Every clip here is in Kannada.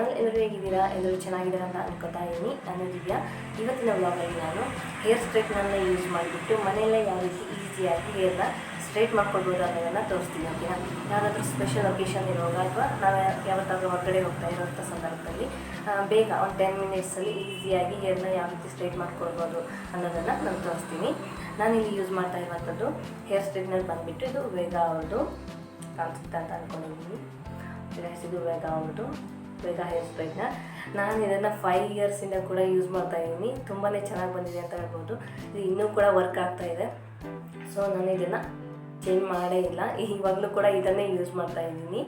ಚಾನಲ್ ಎಲ್ಲರೂ ಹೇಗಿದ್ದೀರಾ? ಎಲ್ಲರೂ ಚೆನ್ನಾಗಿದ್ದೀರಾ ಅಂತ ಅನ್ಕೋತಾ ಇದ್ದೀನಿ. ನಾನು ದಿವ್ಯಾ. ಇವತ್ತಿನ ವ್ಲಾಗಲ್ಲಿ ನಾನು ಹೇರ್ ಸ್ಟ್ರೈಟ್ನನ್ನು ಯೂಸ್ ಮಾಡಿಬಿಟ್ಟು ಮನೆಯಲ್ಲೇ ಯಾವ ರೀತಿ ಈಸಿಯಾಗಿ ಹೇರ್ನ ಸ್ಟ್ರೈಟ್ ಮಾಡ್ಕೊಳ್ಬೋದು ಅನ್ನೋದನ್ನು ತೋರಿಸ್ತೀನಿ ಓಕೆನಾ ಯಾವುದಾದ್ರೂ ಸ್ಪೆಷಲ್ ಒಕೇಶನ್ ಇರುವಾಗ ಅಥವಾ ನಾವು ಯಾವತ್ತಾದ್ರೂ ಹೊರಗಡೆ ಹೋಗ್ತಾ ಇರೋಂಥ ಸಂದರ್ಭದಲ್ಲಿ ಬೇಗ ಒಂದು ಟೆನ್ ಮಿನಿಟ್ಸಲ್ಲಿ ಈಸಿಯಾಗಿ ಹೇರ್ನ ಯಾವ ರೀತಿ ಸ್ಟ್ರೈಟ್ ಮಾಡ್ಕೊಳ್ಬೋದು ಅನ್ನೋದನ್ನು ನಾನು ತೋರಿಸ್ತೀನಿ. ನಾನಿಲ್ಲಿ ಯೂಸ್ ಮಾಡ್ತಾ ಇರುವಂಥದ್ದು ಹೇರ್ ಸ್ಟ್ರೈಟ್ನರ್ ಬಂದುಬಿಟ್ಟು ಇದು ವೇಗ ಅವ್ರದ್ದು ಕಾಣಿಸುತ್ತೆ ಅಂತ ಅಂದ್ಕೊಂಡಿದ್ದೀನಿ ಇದು ವೇಗ ಅವ್ರದ್ದು ವೇಗ ಹೇರ್ ಸ್ಪ್ರೇನ ನಾನು ಇದನ್ನು ಫೈವ್ ಇಯರ್ಸಿಂದ ಕೂಡ ಯೂಸ್ ಮಾಡ್ತಾ ಇದ್ದೀನಿ. ತುಂಬಾ ಚೆನ್ನಾಗಿ ಬಂದಿದೆ ಅಂತ ಹೇಳ್ಬೋದು. ಇದು ಇನ್ನೂ ಕೂಡ ವರ್ಕ್ ಆಗ್ತಾ ಇದೆ. ಸೊ ನಾನು ಇದನ್ನು ಚೇಂಜ್ ಮಾಡೇ ಇಲ್ಲ. ಇವಾಗಲೂ ಕೂಡ ಇದನ್ನೇ ಯೂಸ್ ಮಾಡ್ತಾ ಇದ್ದೀನಿ.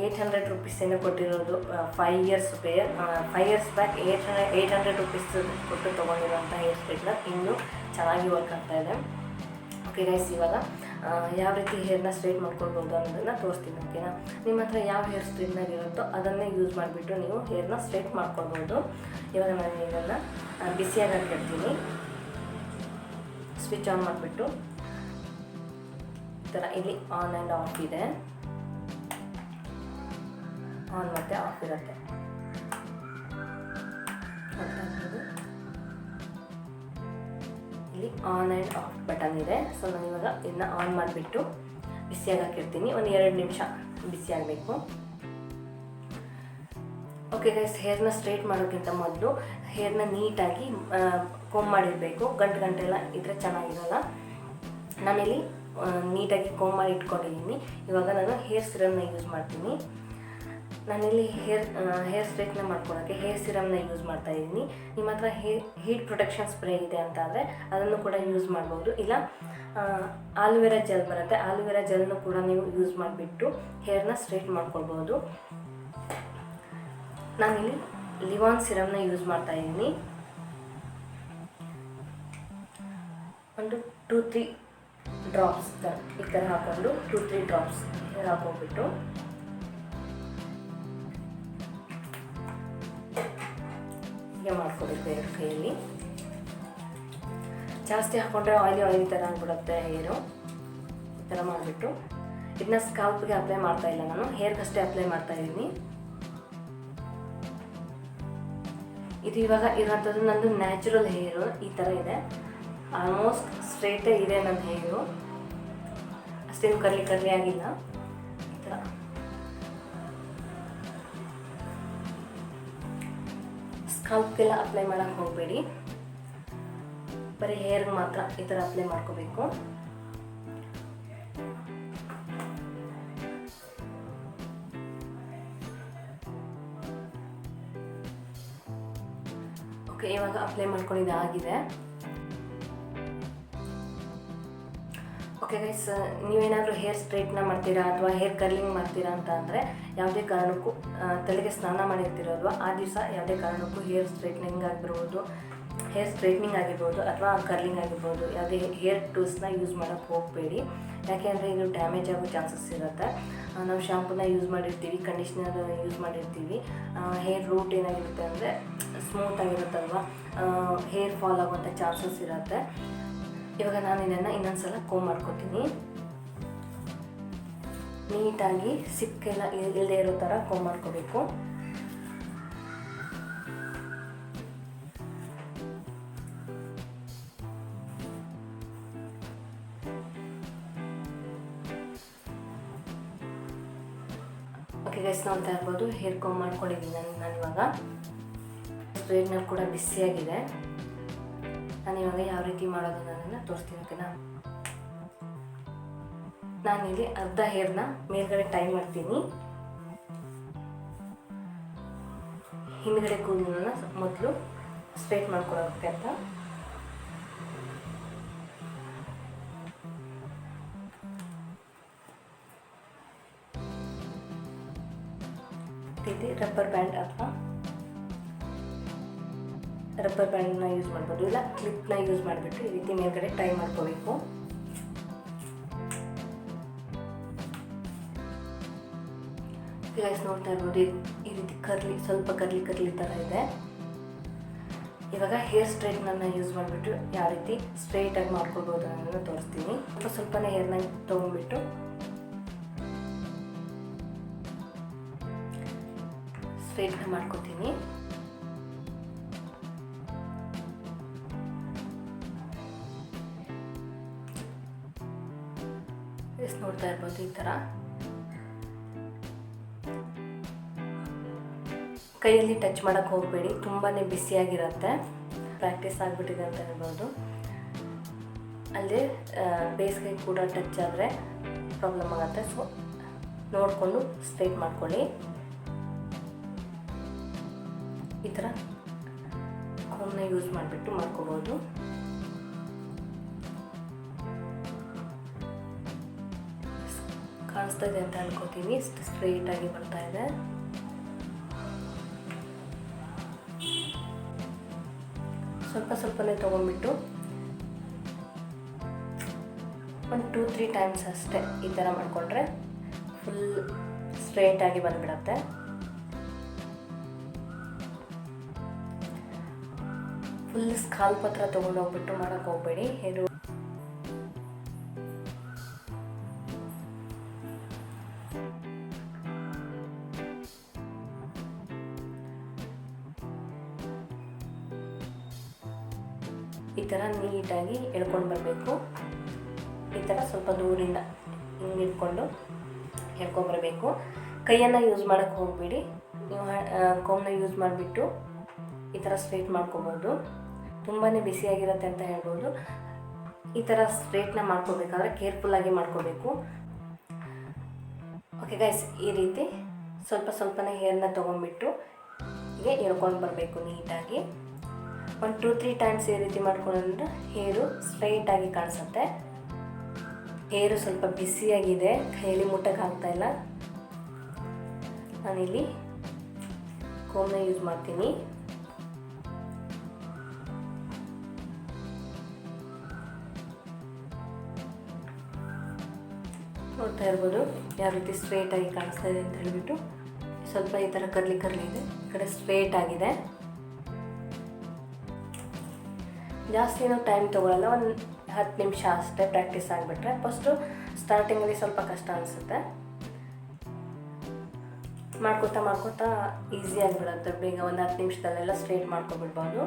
ಏಯ್ಟ್ ಹಂಡ್ರೆಡ್ ರುಪೀಸ್ ಏನೋ ಕೊಟ್ಟಿರೋದು five years pay five years back eight hundred eight hundred rupees ಕೊಟ್ಟು ತೊಗೊಂಡಿರೋಂಥ ಹೇರ್ ಸ್ಪ್ರೇನ ಇನ್ನೂ ಚೆನ್ನಾಗಿ ವರ್ಕ್ ಆಗ್ತಾ ಇದೆ. ಓಕೆ ಗೈಸ್ ಇವಾಗ ಯಾವ ರೀತಿ ಹೇರ್ನ ಸ್ಟ್ರೈಟ್ ಮಾಡ್ಕೊಳ್ಬೋದು ಅನ್ನೋದನ್ನು ತೋರಿಸ್ತೀನಿ ಓಕೆನಾ ನಿಮ್ಮ ಹತ್ರ ಯಾವ ಹೇರ್ ಸ್ಟ್ರೈಟ್ನರ್ ಇರುತ್ತೋ ಅದನ್ನೇ ಯೂಸ್ ಮಾಡಿಬಿಟ್ಟು ನೀವು ಹೇರ್ನ ಸ್ಟ್ರೈಟ್ ಮಾಡ್ಕೊಳ್ಬೋದು. ಇವಾಗ ನಾನು ಇದನ್ನು ಬಿಸಿಯಾಗಿ ಹಾಕಿರ್ತೀನಿ ಸ್ವಿಚ್ ಆನ್ ಮಾಡಿಬಿಟ್ಟು ಈ ಥರ ಇಲ್ಲಿ ಆನ್ ಆ್ಯಂಡ್ ಆಫ್ ಇದೆ. ಆನ್ ಮತ್ತು ಆಫ್ ಇರುತ್ತೆ? ಇಲ್ಲಿ ಆನ್ ಆ್ಯಂಡ್ ಆಫ್ ಬಟನ್ ಇದೆ. ಸೊ ನಾನು ಇವಾಗ ಇದನ್ನ ಆನ್ ಮಾಡಿಬಿಟ್ಟು ಬಿಸಿಯಾಗಿ ಹಾಕಿರ್ತೀನಿ ಒಂದು ಎರಡು ನಿಮಿಷ ಬಿಸಿ ಆಗಬೇಕು. ಓಕೆ ಗೈಸ್ ಹೇರ್ನ ಸ್ಟ್ರೈಟ್ ಮಾಡೋಕ್ಕಿಂತ ಮೊದಲು ಹೇರ್ನ ನೀಟಾಗಿ ಕೊಮ್ ಮಾಡಿರಬೇಕು. ಗಂಟು ಗಂಟೆಲ್ಲ ಇದ್ರೆ ಚೆನ್ನಾಗಿರಲ್ಲ. ನಾನಿಲ್ಲಿ ನೀಟಾಗಿ ಕೋಮ್ ಮಾಡಿ ಇಟ್ಕೊಂಡಿದ್ದೀನಿ. ಇವಾಗ ನಾನು ಹೇರ್ ಸಿರಮ್ನ ಯೂಸ್ ಮಾಡ್ತೀನಿ. ನಾನಿಲ್ಲಿ ಹೇರ್ ಹೇರ್ ಸ್ಟ್ರೈಟ್ನ ಮಾಡ್ಕೊಳ್ಳೋಕ್ಕೆ ಹೇರ್ ಸಿರಮ್ನ ಯೂಸ್ ಮಾಡ್ತಾ ಇದ್ದೀನಿ. ನಿಮ್ಮ ಹತ್ರ ಹೀಟ್ ಪ್ರೊಟೆಕ್ಷನ್ ಸ್ಪ್ರೇ ಇದೆ ಅಂತ ಆದರೆ ಅದನ್ನು ಕೂಡ ಯೂಸ್ ಮಾಡ್ಬೋದು. ಇಲ್ಲ ಆಲುವೆರಾ ಜೆಲ್ ಬರುತ್ತೆ. ಆಲುವೆರಾ ಜೆಲ್ನು ಕೂಡ ನೀವು ಯೂಸ್ ಮಾಡಿಬಿಟ್ಟು ಹೇರ್ನ ಸ್ಟ್ರೈಟ್ ಮಾಡ್ಕೊಳ್ಬೋದು. ನಾನಿಲ್ಲಿ ಲಿವಾನ್ ಸಿರಮ್ನ ಯೂಸ್ ಮಾಡ್ತಾ ಇದ್ದೀನಿ. ಒಂದು ಟೂ, ತ್ರೀ ಡ್ರಾಪ್ಸ್ ಈ ಥರ ಹಾಕೊಂಡು ಟೂ, ತ್ರೀ ಡ್ರಾಪ್ಸ್ ಹಾಕೋಬಿಟ್ಟು ಹೀಗೆ ಮಾಡ್ಕೋಬೇಕು ಎರಡು ಕೈಯಲ್ಲಿ ಜಾಸ್ತಿ ಹಾಕೊಂಡ್ರೆ ಆಯಿಲಿ ಆಯಿಲ್ ಥರ ಆಗ್ಬಿಡುತ್ತೆ ಹೇರು ಈ ಥರ ಮಾಡಿಬಿಟ್ಟು. ಇದನ್ನ ಸ್ಕಾಲ್ಪ್ಗೆ ಅಪ್ಲೈ ಮಾಡ್ತಾ ಇಲ್ಲ ನಾನು. ಹೇರ್ಗಷ್ಟೇ ಅಪ್ಲೈ ಮಾಡ್ತಾ ಇದ್ದೀನಿ. ಇದು ಇವಾಗ ಇರೋಂಥದ್ದು ನಂದು ನ್ಯಾಚುರಲ್ ಹೇರು ಈ ಥರ ಇದೆ. ಆಲ್ಮೋಸ್ಟ್ ಸ್ಟ್ರೇಟೇ ಇದೆ ನನ್ನ ಹೇರು ಅಷ್ಟೇನು ಕರ್ಲಿ ಕರ್ಲಿ ಆಗಿಲ್ಲ ಸ್ಕಾಲ್ಪ್ಗೆಲ್ಲ ಅಪ್ಲೈ ಮಾಡೋಕ್ಕೆ ಹೋಗಬೇಡಿ. ಬರೀ ಹೇರ್ಗೆ ಮಾತ್ರ ಈ ಥರ ಅಪ್ಲೈ ಮಾಡ್ಕೋಬೇಕು. ಓಕೆ ಇವಾಗ ಅಪ್ಲೈ ಮಾಡ್ಕೊಂಡಿದ್ದು ಆಗಿದೆ ಓಕೆ ಗೈಸ್ ನೀವೇನಾದರೂ ಹೇರ್ ಸ್ಟ್ರೈಟ್ನ ಮಾಡ್ತೀರಾ ಅಥವಾ ಹೇರ್ ಕರ್ಲಿಂಗ್ ಮಾಡ್ತೀರಾ ಅಂತ ಅಂದರೆ ಯಾವುದೇ ಕಾರಣಕ್ಕೂ ತಲೆಗೆ ಸ್ನಾನ ಮಾಡಿರ್ತೀರಲ್ವ? ಆ ದಿವಸ ಯಾವುದೇ ಕಾರಣಕ್ಕೂ ಹೇರ್ ಸ್ಟ್ರೈಟ್ನಿಂಗ್ ಆಗಿರ್ಬೋದು ಹೇರ್ ಸ್ಟ್ರೈಟ್ನಿಂಗ್ ಆಗಿರ್ಬೋದು ಅಥವಾ ಕರ್ಲಿಂಗ್ ಆಗಿರ್ಬೋದು, ಯಾವುದೇ ಹೇರ್ ಟೂಲ್ಸ್ನ ಯೂಸ್ ಮಾಡೋಕ್ಕೆ ಹೋಗಬೇಡಿ. ಯಾಕೆಂದರೆ ಇದು ಡ್ಯಾಮೇಜ್ ಆಗೋ ಚಾನ್ಸಸ್ ಇರುತ್ತೆ. ನಾವು ಶ್ಯಾಂಪೂನ ಯೂಸ್ ಮಾಡಿರ್ತೀವಿ ಕಂಡೀಷ್ನರ್ ಯೂಸ್ ಮಾಡಿರ್ತೀವಿ. ಹೇರ್ ರೂಟ್ ಏನಾಗಿರುತ್ತೆ ಅಂದರೆ ಸ್ಮೂತ್ ಆಗಿರುತ್ತಲ್ವ? ಹೇರ್ ಫಾಲ್ ಆಗುವಂಥ ಚಾನ್ಸಸ್ ಇರುತ್ತೆ. ಇವಾಗ ನಾನು ಇದನ್ನು ಇನ್ನೊಂದ್ಸಲ ಕೋಮ್ ಮಾಡ್ಕೊತೀನಿ. ನೀಟಾಗಿ ಸಿಕ್ಕೆಲ್ಲ ಇಲ್ಲದೆ ಇರೋ ಥರ ಕೋಮ್ ಮಾಡ್ಕೋಬೇಕು. ಓಕೆ ಗೈಸ್ ನೋಡ್ತಾ ಇರ್ಬೋದು ಹೇರ್ ಕೋಮ್ ಮಾಡ್ಕೊಂಡಿದ್ದೀನಿ ನಾನು ಇವಾಗ. ಸ್ಟ್ರೈಟ್ನರ್ ಕೂಡ ಬಿಸಿಯಾಗಿದೆ. ಇವಾಗ ಯಾವ ರೀತಿ ಮಾಡೋದು ನಾನು ತೋರಿಸ್ತೀನಿ, ಓಕೆನಾ? ನಾನಿಲ್ಲಿ ಅರ್ಧ ಹೇರ್ನ ಮೇಲ್ಗಡೆ ಟೈ ಮಾಡ್ತೀನಿ. ಹಿಂದ್ಗಡೆ ಕೂದಲನ್ನ ಮೊದಲು ಸ್ಟ್ರೈಟ್ ಮಾಡ್ಕೊಳ್ಳೋಕೆ ಅಂತ. ರಬ್ಬರ್ ಬ್ಯಾಂಡ್ ಅಥವಾ ರಬ್ಬರ್ ಬ್ಯಾಂಡ್ನ ಯೂಸ್ ಮಾಡ್ಬೋದು. ಇಲ್ಲ, ಕ್ಲಿಪ್ನ ಯೂಸ್ ಮಾಡಿಬಿಟ್ಟು ಈ ರೀತಿ ಮೇಲ್ಗಡೆ ಟೈ ಮಾಡ್ಕೋಬೇಕು. ಗೈಸ್ ನೋಡ್ತಾ ಇರ್ಬೋದು, ಈ- ಈ ರೀತಿ ಕರ್ಲಿ, ಸ್ವಲ್ಪ ಕರ್ಲಿ ಕರ್ಲಿ ಥರ ಇದೆ. ಇವಾಗ ಹೇರ್ ಸ್ಟ್ರೈಟ್ನನ್ನು ಯೂಸ್ ಮಾಡಿಬಿಟ್ಟು ಯಾವ ರೀತಿ ಸ್ಟ್ರೈಟಾಗಿ ಮಾಡ್ಕೊಳ್ಬೋದು ಅನ್ನೋದನ್ನು ತೋರಿಸ್ತೀನಿ. ಸ್ವಲ್ಪ ಸ್ವಲ್ಪನೇ ಹೇರ್ನ ತೊಗೊಂಡ್ಬಿಟ್ಟು ಸ್ಟ್ರೈಟ್ನ ಮಾಡ್ಕೊತೀನಿ. ಈ ಥರ ಕೈಯಲ್ಲಿ ಟಚ್ ಮಾಡೋಕ್ಕೆ ಹೋಗಬೇಡಿ ತುಂಬಾ ಬಿಸಿಯಾಗಿರುತ್ತೆ ಪ್ರಾಕ್ಟೀಸ್ ಆಗಿಬಿಟ್ಟಿದೆ ಅಂತ ಹೇಳ್ಬೋದು. ಅಲ್ಲಿ ಬೇಸಿಗೆ ಕೂಡ ಟಚ್ ಆದರೆ ಪ್ರಾಬ್ಲಮ್ ಆಗುತ್ತೆ. ಸೊ ನೋಡಿಕೊಂಡು ಸ್ಟ್ರೈಟ್ ಮಾಡ್ಕೊಳ್ಳಿ. ಈ ಥರ ಕೋಮ್ನ ಯೂಸ್ ಮಾಡಿಬಿಟ್ಟು ಮಾಡ್ಕೋಬೋದು. ಕಾಣಿಸ್ತಾ ಇದೆ ಅಂತ ಅನ್ಕೋತೀನಿ. ಇಷ್ಟು ಸ್ಟ್ರೈಟಾಗಿ ಬರ್ತಾ ಇದೆ. ಸ್ವಲ್ಪ ಸ್ವಲ್ಪನೇ ತೊಗೊಂಡ್ಬಿಟ್ಟು ಒಂದು ಟೂ ತ್ರೀ ಟೈಮ್ಸ್ ಅಷ್ಟೇ ಈ ಥರ ಮಾಡಿಕೊಂಡ್ರೆ ಫುಲ್ ಸ್ಟ್ರೇಟಾಗಿ ಬಂದ್ಬಿಡತ್ತೆ. ಫುಲ್ ಸ್ಕಾಲ್ಪ್ ಹತ್ರ ತೊಗೊಂಡೋಗ್ಬಿಟ್ಟು ಮಾಡೋಕ್ಕೆ ಹೋಗಬೇಡಿ. ಹೇರು ಎಳ್ಕೊಂಬರಬೇಕು ಕೈಯನ್ನು ಯೂಸ್ ಮಾಡೋಕ್ಕೆ ಹೋಗಬೇಡಿ. ನೀವು ಕೋಮ್ನ ಯೂಸ್ ಮಾಡಿಬಿಟ್ಟು ಈ ಥರ ಸ್ಟ್ರೈಟ್ ಮಾಡ್ಕೊಬೋದು. ತುಂಬಾ ಬಿಸಿಯಾಗಿರುತ್ತೆ ಅಂತ ಹೇಳ್ಬೋದು. ಈ ಥರ ಸ್ಟ್ರೇಟ್ನ ಮಾಡ್ಕೋಬೇಕಾದ್ರೆ ಕೇರ್ಫುಲ್ಲಾಗಿ ಮಾಡ್ಕೋಬೇಕು. ಓಕೆ ಗೈಸ್ ಈ ರೀತಿ ಸ್ವಲ್ಪ ಸ್ವಲ್ಪನೇ ಹೇರ್ನ ತೊಗೊಂಡ್ಬಿಟ್ಟು ಹೀಗೆ ಎಳ್ಕೊಂಡು ಬರಬೇಕು ನೀಟಾಗಿ. ಒಂದು ಟೂ ತ್ರೀ ಟೈಮ್ಸ್ ಈ ರೀತಿ ಮಾಡ್ಕೊಂಡ್ರೆ ಹೇರು ಸ್ಟ್ರೈಟಾಗಿ ಕಾಣಿಸುತ್ತೆ. ಹೇರು ಸ್ವಲ್ಪ ಬಿಸಿಯಾಗಿದೆ ಕೈಯಲ್ಲಿ ಮುಟ್ಟಕ್ಕೆ ಆಗ್ತಾ ಇಲ್ಲ. ನಾನಿಲ್ಲಿ ಕೋಮ್ನ ಯೂಸ್ ಮಾಡ್ತೀನಿ. ನೋಡ್ತಾ ಇರ್ಬೋದು, ಯಾವ ರೀತಿ ಸ್ಟ್ರೇಟಾಗಿ ಕಾಣಿಸ್ತಾ ಇದೆ ಅಂತ ಹೇಳಿಬಿಟ್ಟು ಸ್ವಲ್ಪ ಈ ಥರ ಕರ್ಲಿ ಕರ್ಲಿ ಇದೆ. ಈ ಕಡೆ ಸ್ಟ್ರೇಟ್ ಆಗಿದೆ. ಜಾಸ್ತಿ ಏನೋ ಟೈಮ್ ತೊಗೊಳಲ್ಲ. ಒಂದು ಹತ್ತು ನಿಮಿಷ ಅಷ್ಟೇ ಪ್ರಾಕ್ಟೀಸ್ ಆಗಿಬಿಟ್ರೆ ಫಸ್ಟು ಸ್ಟಾರ್ಟಿಂಗಲ್ಲಿ ಸ್ವಲ್ಪ ಕಷ್ಟ ಅನಿಸುತ್ತೆ. ಮಾಡ್ಕೋತಾ ಮಾಡ್ಕೋತಾ ಈಸಿ ಆಗಿಬಿಡುತ್ತೆ. ಬೇಗ ಒಂದು ಹತ್ತು ನಿಮಿಷದಲ್ಲೆಲ್ಲ ಸ್ಟ್ರೇಟ್ ಮಾಡ್ಕೊಬಿಡ್ಬೋದು.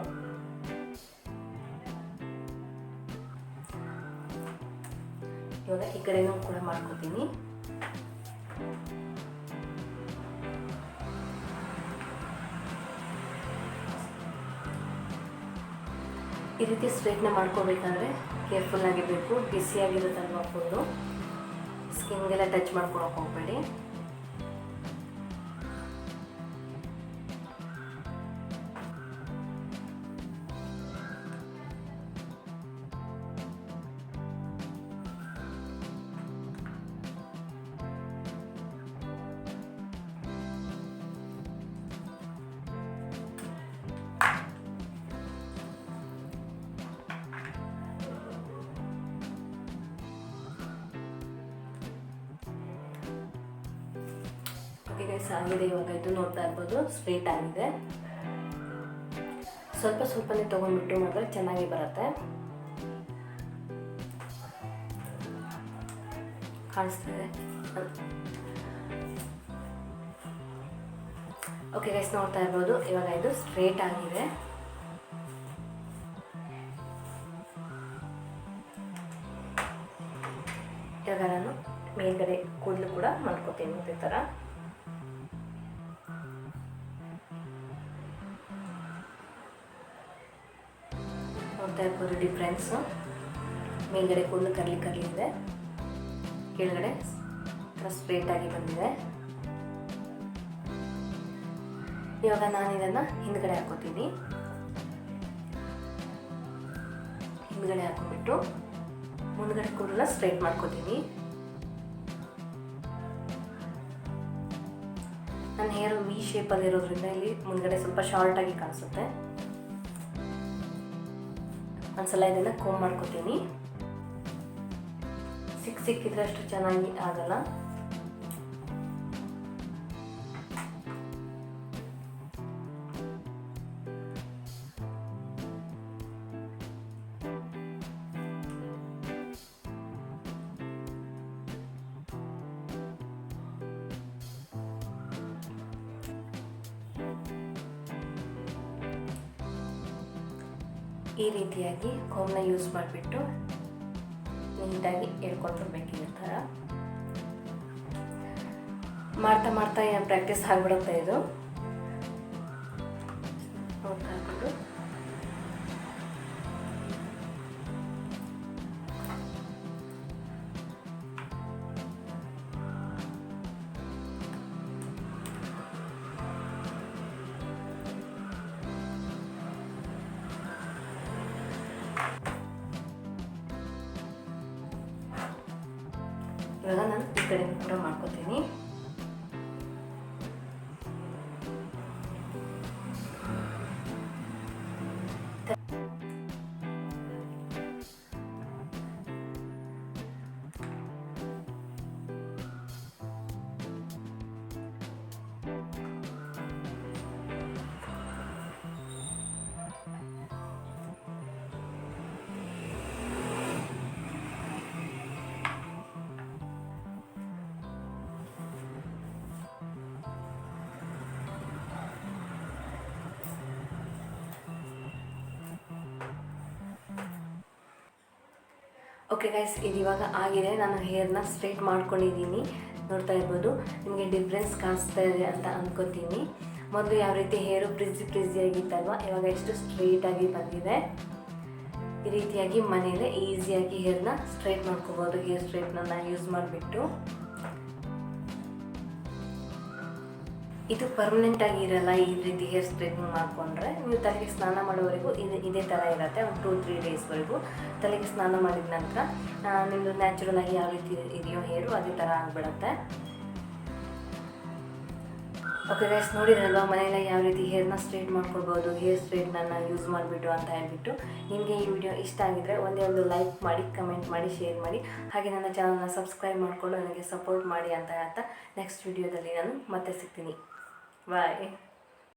ಇವಾಗ ಈ ಕಡೆನೂ ಕೂಡ ಮಾಡ್ಕೋತೀನಿ. ಈ ರೀತಿ ಸ್ಟ್ರೈಟ್ನ ಮಾಡ್ಕೋಬೇಕಾದ್ರೆ ಕೇರ್ಫುಲ್ ಆಗಿರಬೇಕು ಬಿಸಿಯಾಗಿರುತ್ತಲ್ವ ಫುಲ್ಲು ಸ್ಕಿನ್ಗೆಲ್ಲ ಟಚ್ ಮಾಡ್ಕೊಳಕ್ಕೆ ಹೋಗಬೇಡಿ. ಓಕೆ ಆಗಿದೆ, ಇವಾಗ ಇದು ನೋಡ್ತಾ ಇರ್ಬೋದು. ಸ್ಟ್ರೇಟ್ ಆಗಿದೆ ಸ್ವಲ್ಪ ಸ್ವಲ್ಪನೇ ತೊಗೊಂಡ್ಬಿಟ್ಟು ಮಾಡಿದ್ರೆ ಚೆನ್ನಾಗಿ ಬರುತ್ತೆ. ಕಾಣಿಸ್ತಿದೆ? ಓಕೆ ಗೈಸ್ ನೋಡ್ತಾ ಇರ್ಬೋದು. ಇವಾಗ ಇದು ಸ್ಟ್ರೇಟ್ ಆಗಿದೆ. ಇವಾಗ ನಾನು ಮೇಲ್ಗಡೆ ಕೂದಲು ಕೂಡ ಮಾಡ್ಕೋತೀನಿ, ಇದೇ ಥರ. ಇರ್ಬೋದು ಡಿಫ್ರೆನ್ಸು ಮೇಲ್ಗಡೆ ಕೂದಲು ಕರ್ಲಿ ಕರ್ಲಿ ಇದೆ. ಕೆಳಗಡೆ ಸ್ಟ್ರೇಟ್ ಆಗಿ ಬಂದಿದೆ. ಇವಾಗ ನಾನು ಇದನ್ನು ಹಿಂದ್ಗಡೆ ಹಾಕೋತೀನಿ. ಹಿಂದ್ಗಡೆ ಹಾಕೊಂಡ್ಬಿಟ್ಟು ಮುಂದ್ಗಡೆ ಕೂದಲ ಸ್ಟ್ರೈಟ್ ಮಾಡ್ಕೋತೀನಿ. ನನ್ನ ಹೇರು ವಿ ಶೇಪಲ್ಲಿ ಇರೋದ್ರಿಂದ ಇಲ್ಲಿ ಮುಂದ್ಗಡೆ ಸ್ವಲ್ಪ ಶಾರ್ಟ್ ಆಗಿ ಕಾಣಿಸುತ್ತೆ. ಒಂದ್ಸಲ ಇದನ್ನು ಕೋಮ್ ಮಾಡ್ಕೋತೀನಿ. ಸಿಕ್ ಸಿಕ್ಕಿದ್ರೆ ಅಷ್ಟು ಚೆನ್ನಾಗಿ ಆಗಲ್ಲ. ಈ ರೀತಿಯಾಗಿ ಕೋಮ್ನ ಯೂಸ್ ಮಾಡಿಬಿಟ್ಟು ನೀಟಾಗಿ ಹೇಳ್ಕೊಟ್ಬಿಡ್ಬೇಕು ಈ ಥರ. ಮಾಡ್ತಾ ಮಾಡ್ತಾ ಏನು ಪ್ರಾಕ್ಟೀಸ್ ಆಗಿಬಿಡುತ್ತೆ ಇದು? ಈ ಕಡೆ ಮಾಡ್ಕೋತೀನಿ. ಓಕೆ ಗೈಸ್ ಇದು ಇವಾಗ ಆಗಿದೆ. ನಾನು ಹೇರ್ನ ಸ್ಟ್ರೈಟ್ ಮಾಡ್ಕೊಂಡಿದ್ದೀನಿ. ನೋಡ್ತಾ ಇರ್ಬೋದು. ನಿಮಗೆ ಡಿಫ್ರೆನ್ಸ್ ಕಾಣಿಸ್ತಾ ಇದೆ ಅಂತ ಅಂದ್ಕೋತೀನಿ ಮೊದಲು ಯಾವ ರೀತಿ ಹೇರು ಪ್ರಿಜಿ ಆಗಿತ್ತಲ್ವ? ಇವಾಗ ಎಷ್ಟು ಸ್ಟ್ರೈಟಾಗಿ ಬಂದಿದೆ. ಈ ರೀತಿಯಾಗಿ ಮನೇಲೆ ಈಸಿಯಾಗಿ ಹೇರ್ನ ಸ್ಟ್ರೈಟ್ ಮಾಡ್ಕೋಬೋದು. ಹೇರ್ ಸ್ಟ್ರೈಟ್ನ ಯೂಸ್ ಮಾಡಿಬಿಟ್ಟು. ಇದು ಪರ್ಮನೆಂಟ್ ಆಗಿ ಇರಲ್ಲ, ಈ ರೀತಿ ಹೇರ್ ಸ್ಟ್ರೈಟ್ನಿಂಗ್ ಮಾಡಿಕೊಂಡ್ರೆ ನೀವು ತಲೆಗೆ ಸ್ನಾನ ಮಾಡೋವರೆಗೂ ಇದು, ಇದೇ ಥರ ಇರುತ್ತೆ, ಒಂದು ಟೂ ತ್ರೀ ಡೇಸ್ವರೆಗೂ ತಲೆಗೆ ಸ್ನಾನ ಮಾಡಿದ ನಂತರ ನಿಮ್ಮದು ನ್ಯಾಚುರಲ್ ಆಗಿ ಯಾವ ರೀತಿ ಇದೆಯೋ ಹೇರು ಅದೇ ಥರ ಆಗಿಬಿಡುತ್ತೆ. ಓಕೆ ಗೈಸ್ ನೋಡಿದ್ರಲ್ವ, ಮನೆಯಲ್ಲ ಯಾವ ರೀತಿ ಹೇರ್ನ ಸ್ಟ್ರೈಟ್ ಮಾಡ್ಕೊಳ್ಬೋದು ಹೇರ್ ಸ್ಟ್ರೈಟ್ನನ್ನು ಯೂಸ್ ಮಾಡಿಬಿಟ್ಟು ಅಂತ ಹೇಳ್ಬಿಟ್ಟು ನಿಮಗೆ ಈ ವಿಡಿಯೋ ಇಷ್ಟ ಆಗಿದ್ರೆ ಒಂದೇ ಒಂದು ಲೈಕ್ ಮಾಡಿ ಕಮೆಂಟ್ ಮಾಡಿ ಶೇರ್ ಮಾಡಿ. ಹಾಗೆ ನನ್ನ ಚಾನಲ್ನ ಸಬ್ಸ್ಕ್ರೈಬ್ ಮಾಡಿಕೊಂಡು ನನಗೆ ಸಪೋರ್ಟ್ ಮಾಡಿ ಅಂತ ಹೇಳ್ತಾ ನೆಕ್ಸ್ಟ್ ವಿಡಿಯೋದಲ್ಲಿ ನಾನು ಮತ್ತೆ ಸಿಗ್ತೀನಿ. Bye.